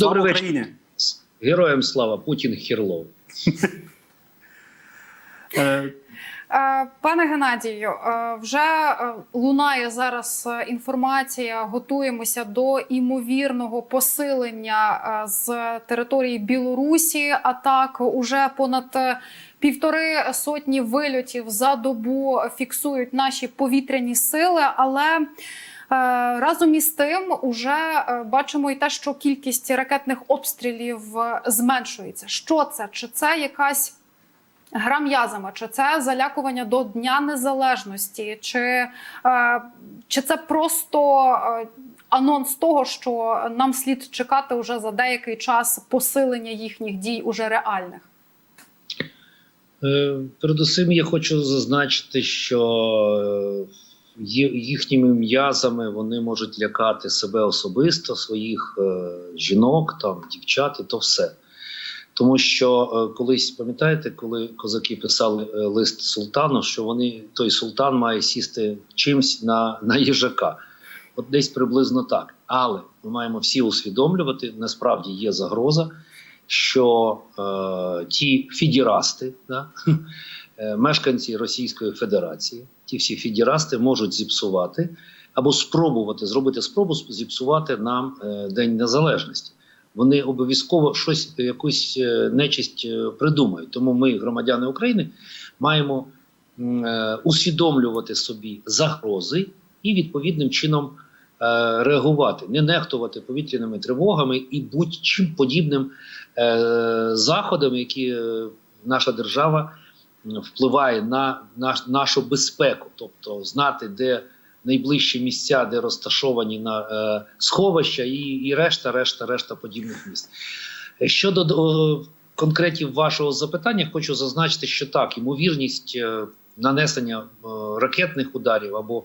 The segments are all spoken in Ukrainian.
Слава Добрий вечір. Україні! Героям слава Путін Хірлов. Е, Е, Пане Геннадію, е, вже лунає зараз інформація. Готуємося до імовірного посилення з території Білорусі. Атак уже понад півтори сотні вильотів за добу фіксують наші повітряні сили, але Разом із тим, уже е, бачимо і те, що кількість ракетних обстрілів е, зменшується. Що це? Чи це якась гра м'язами, чи це залякування до Дня Незалежності, чи, е, чи це просто е, анонс того, що нам слід чекати уже за деякий час посилення їхніх дій уже реальних? Е, Передусім, я хочу зазначити, що е, їхніми м'язами вони можуть лякати себе особисто, своїх е, жінок, там, дівчат і то все. Тому що е, колись пам'ятаєте, коли козаки писали е, лист султану, що вони той султан має сісти чимсь на, на їжака. От десь приблизно так. Але ми маємо всі усвідомлювати, насправді є загроза, що е, ті фідірасти, да, е, мешканці Російської Федерації, ті всі фідірасти можуть зіпсувати або спробувати зробити спробу зіпсувати нам е, День Незалежності. Вони обов'язково щось, якусь е, нечисть е, придумають. Тому ми, громадяни України, маємо усвідомлювати собі загрози і відповідним чином реагувати, не нехтувати повітряними тривогами і будь-чим подібним заходами, які наша держава впливає на наш, нашу безпеку, тобто знати, де найближчі місця, де розташовані на е, сховища, і, і решта, решта, решта подібних місць. Е, Щодо конкретів вашого запитання, хочу зазначити, що так, ймовірність е, нанесення ракетних ударів або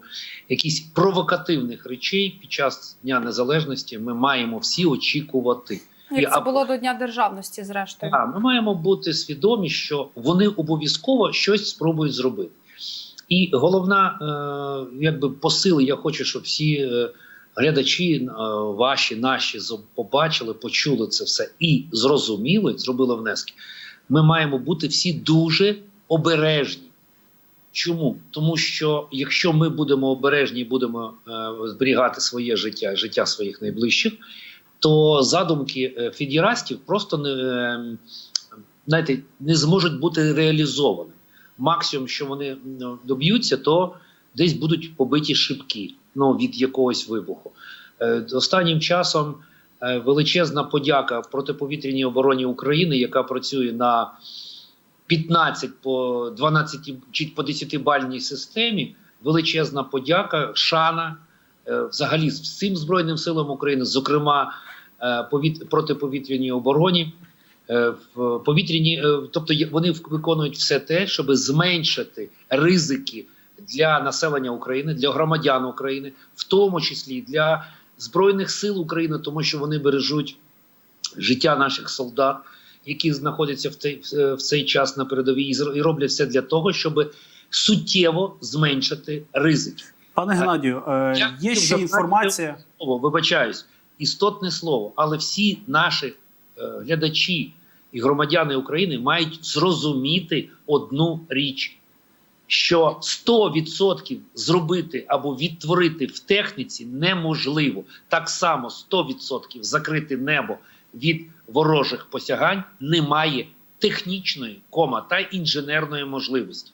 якісь провокативних речей під час Дня Незалежності ми маємо всі очікувати. Як це було до Дня державності, зрештою? а, ми маємо бути свідомі, що вони обов'язково щось спробують зробити. І головна, е, якби посили, я хочу, щоб всі е, глядачі, е, ваші, наші, побачили, почули це все і зрозуміли, зробили внески. Ми маємо бути всі дуже обережні. Чому? Тому що якщо ми будемо обережні і будемо е, зберігати своє життя, життя своїх найближчих, то задумки е, федерастів просто не, е, знаєте, не зможуть бути реалізовані. Максимум, що вони доб'ються, то десь будуть побиті шибки ну, від якогось вибуху. Е, Останнім часом е, величезна подяка протиповітряній обороні України, яка працює на 15 по 12 чи по 10 бальній системі. Величезна подяка, шана е, взагалі всім Збройним силам України, зокрема е, повіт... протиповітряній обороні. Е, в повітряні, тобто вони виконують все те, щоб зменшити ризики для населення України, для громадян України, в тому числі для збройних сил України, тому що вони бережуть життя наших солдат, які знаходяться в цей, в цей час на передовій, і роблять все для того, щоб суттєво зменшити ризики. Пане Геннадію, е, Я є ще інформація. слово, вибачаюсь, істотне слово, але всі наші е, глядачі і громадяни України мають зрозуміти одну річ, що 100% зробити або відтворити в техніці неможливо. Так само 100% закрити небо від ворожих посягань немає технічної кома та інженерної можливості.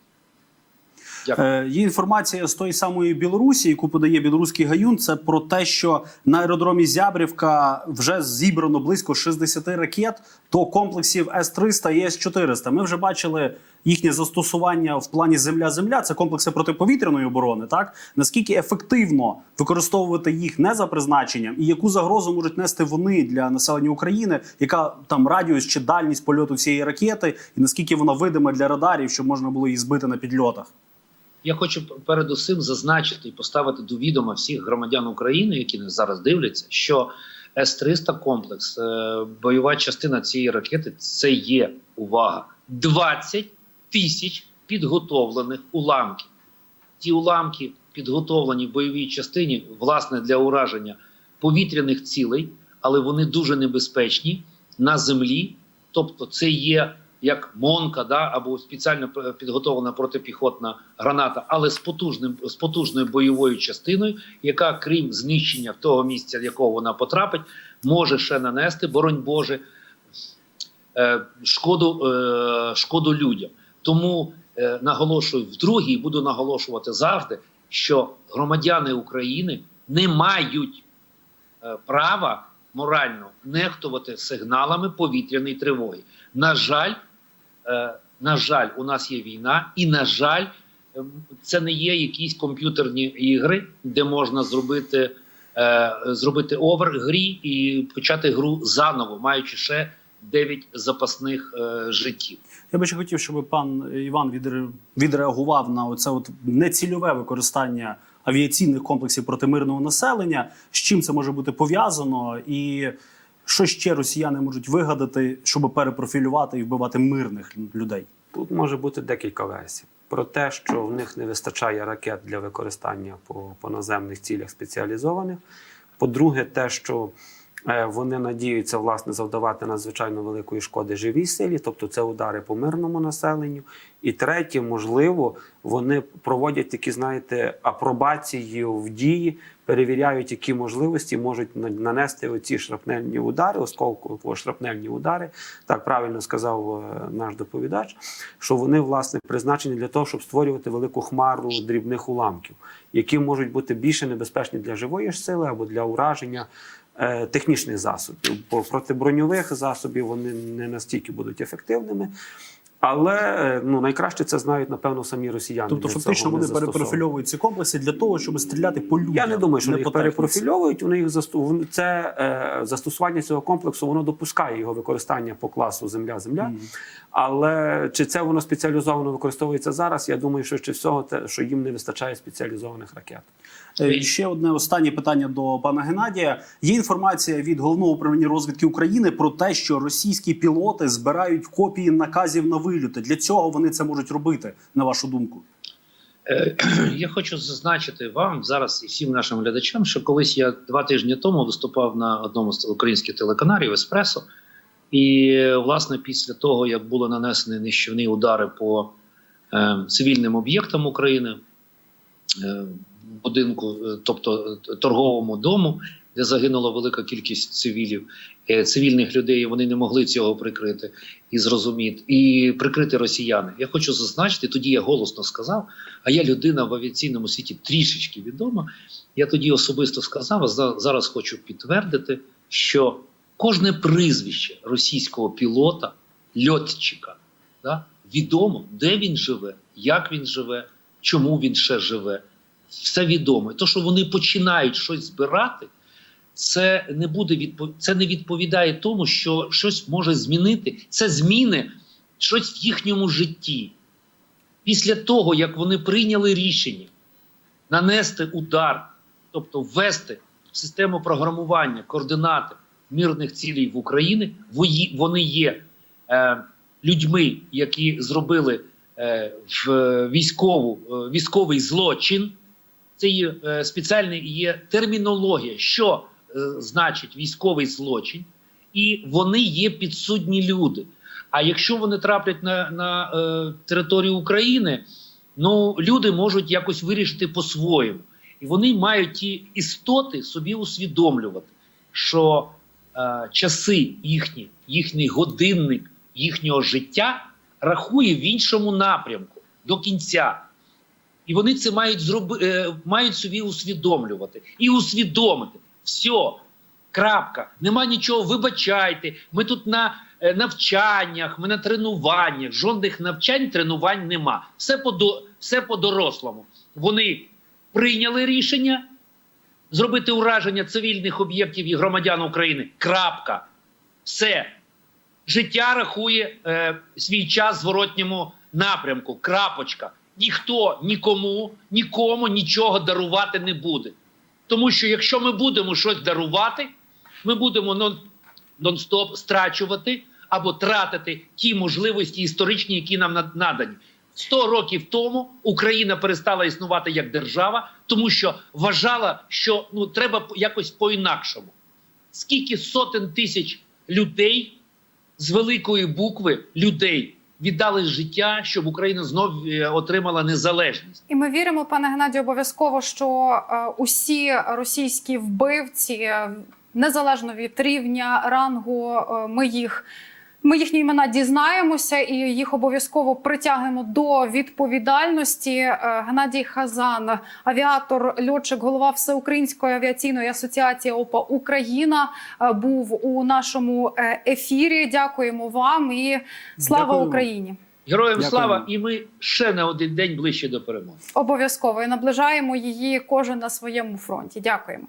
Е, Є інформація з тої самої Білорусі, яку подає білоруський гаюн. Це про те, що на аеродромі Зябрівка вже зібрано близько 60 ракет до комплексів С-300 і С-400. Ми вже бачили їхнє застосування в плані земля-земля. Це комплекси протиповітряної оборони. Так наскільки ефективно використовувати їх не за призначенням, і яку загрозу можуть нести вони для населення України, яка там радіус чи дальність польоту цієї ракети, і наскільки вона видима для радарів, щоб можна було її збити на підльотах? Я хочу передусім зазначити і поставити до відома всіх громадян України, які нас зараз дивляться, що С-300 комплекс, е, бойова частина цієї ракети, це є увага 20 тисяч підготовлених уламків. Ті уламки підготовлені в бойовій частині, власне, для ураження повітряних цілей, але вони дуже небезпечні на землі. Тобто, це є як монка, да, або спеціально підготовлена протипіхотна граната, але з потужним з потужною бойовою частиною, яка, крім знищення того місця, в якого вона потрапить, може ще нанести, боронь Боже, е, шкоду, е, шкоду людям. Тому е, наголошую вдруге і буду наголошувати завжди, що громадяни України не мають права морально нехтувати сигналами повітряної тривоги. На жаль, на жаль, у нас є війна, і на жаль, ем, це не є якісь комп'ютерні ігри, де можна зробити, е, зробити овер грі і почати гру заново, маючи ще 9 запасних е, життів. Я би ще хотів, щоб пан Іван відре- відреагував на оце от нецільове використання авіаційних комплексів проти мирного населення. З чим це може бути пов'язано, і що ще росіяни можуть вигадати, щоб перепрофілювати і вбивати мирних людей? Тут може бути декілька версій. Про те, що в них не вистачає ракет для використання по, по наземних цілях спеціалізованих. По-друге, те, що вони надіються власне завдавати надзвичайно великої шкоди живій силі, тобто це удари по мирному населенню. І третє, можливо, вони проводять такі, знаєте, апробації в дії, перевіряють, які можливості можуть нанести оці шрапнельні удари, осколково шрапнельні удари. Так правильно сказав е, наш доповідач, що вони власне призначені для того, щоб створювати велику хмару дрібних уламків, які можуть бути більше небезпечні для живої сили або для ураження. Е, Технічних засобів, бо проти броньових засобів вони не настільки будуть ефективними. Але е, ну найкраще це знають напевно самі росіяни. Тобто, для фактично, вони перепрофільовують ці комплекси для того, щоб стріляти по людям. Я не думаю, що не вони їх перепрофільовують. Вони їх засту... це е, застосування цього комплексу. Воно допускає його використання по класу Земля-Земля. Мгм. Але чи це воно спеціалізовано використовується зараз? Я думаю, що ще всього те, що їм не вистачає спеціалізованих ракет. Е, Ще одне останнє питання до пана Геннадія. Є інформація від головного управління розвідки України про те, що російські пілоти збирають копії наказів на вильоти. Для цього вони це можуть робити, на вашу думку. Е, Я хочу зазначити вам зараз і всім нашим глядачам, що колись я два тижні тому виступав на одному з українських телеканалів Еспресо. І власне після того, як були нанесені нищівні удари по е, цивільним об'єктам України, е, будинку, е, тобто е, торговому дому, де загинула велика кількість цивілів, е, цивільних людей, вони не могли цього прикрити і зрозуміти, і прикрити росіяни. Я хочу зазначити, тоді я голосно сказав, а я людина в авіаційному світі трішечки відома. Я тоді особисто сказав, а за- зараз хочу підтвердити, що кожне прізвище російського пілота, льотчика, да, відомо, де він живе, як він живе, чому він ще живе. Все відомо. То, що вони починають щось збирати, це не буде відпо... це не відповідає тому, що щось може змінити. Це зміни щось в їхньому житті. Після того, як вони прийняли рішення нанести удар, тобто ввести в систему програмування координати мирних цілей в Україні, вони є е, людьми, які зробили е, в військову, е, військовий злочин. Це є е, спеціальна є термінологія, що значить військовий злочин, і вони є підсудні люди. А якщо вони траплять на, на е, територію України, ну люди можуть якось вирішити по-своєму. І вони мають ті істоти собі усвідомлювати, що е, часи їхні, їхній годинник їхнього життя рахує в іншому напрямку до кінця. І вони це мають зроби, е, мають собі усвідомлювати і усвідомити. Все, крапка, нема нічого. Вибачайте. Ми тут на е, навчаннях, ми на тренуваннях. Жодних навчань, тренувань нема. Все по все по-дорослому. Вони прийняли рішення зробити ураження цивільних об'єктів і громадян України. Крапка. Все. Життя рахує е, свій час зворотньому напрямку. Крапочка. Ніхто нікому, нікому нічого дарувати не буде. Тому що якщо ми будемо щось дарувати, ми будемо нон, нон-стоп страчувати або тратити ті можливості історичні, які нам надані. 100 років тому Україна перестала існувати як держава, тому що вважала, що ну треба якось по-інакшому. скільки сотень тисяч людей з великої букви людей віддали життя, щоб Україна знов е, отримала незалежність. І ми віримо, пане Геннадію, обов'язково, що е, усі російські вбивці, е, незалежно від рівня рангу, ми їх. Ми їхні імена дізнаємося і їх обов'язково притягнемо до відповідальності. Е, Геннадій Хазан, авіатор, льотчик, голова Всеукраїнської авіаційної асоціації ОПА Україна, е, був у нашому е, ефірі. Дякуємо вам і слава Дякую. Україні! Героям Дякую. слава! І ми ще на один день ближче до перемоги. Обов'язково і наближаємо її кожен на своєму фронті. Дякуємо.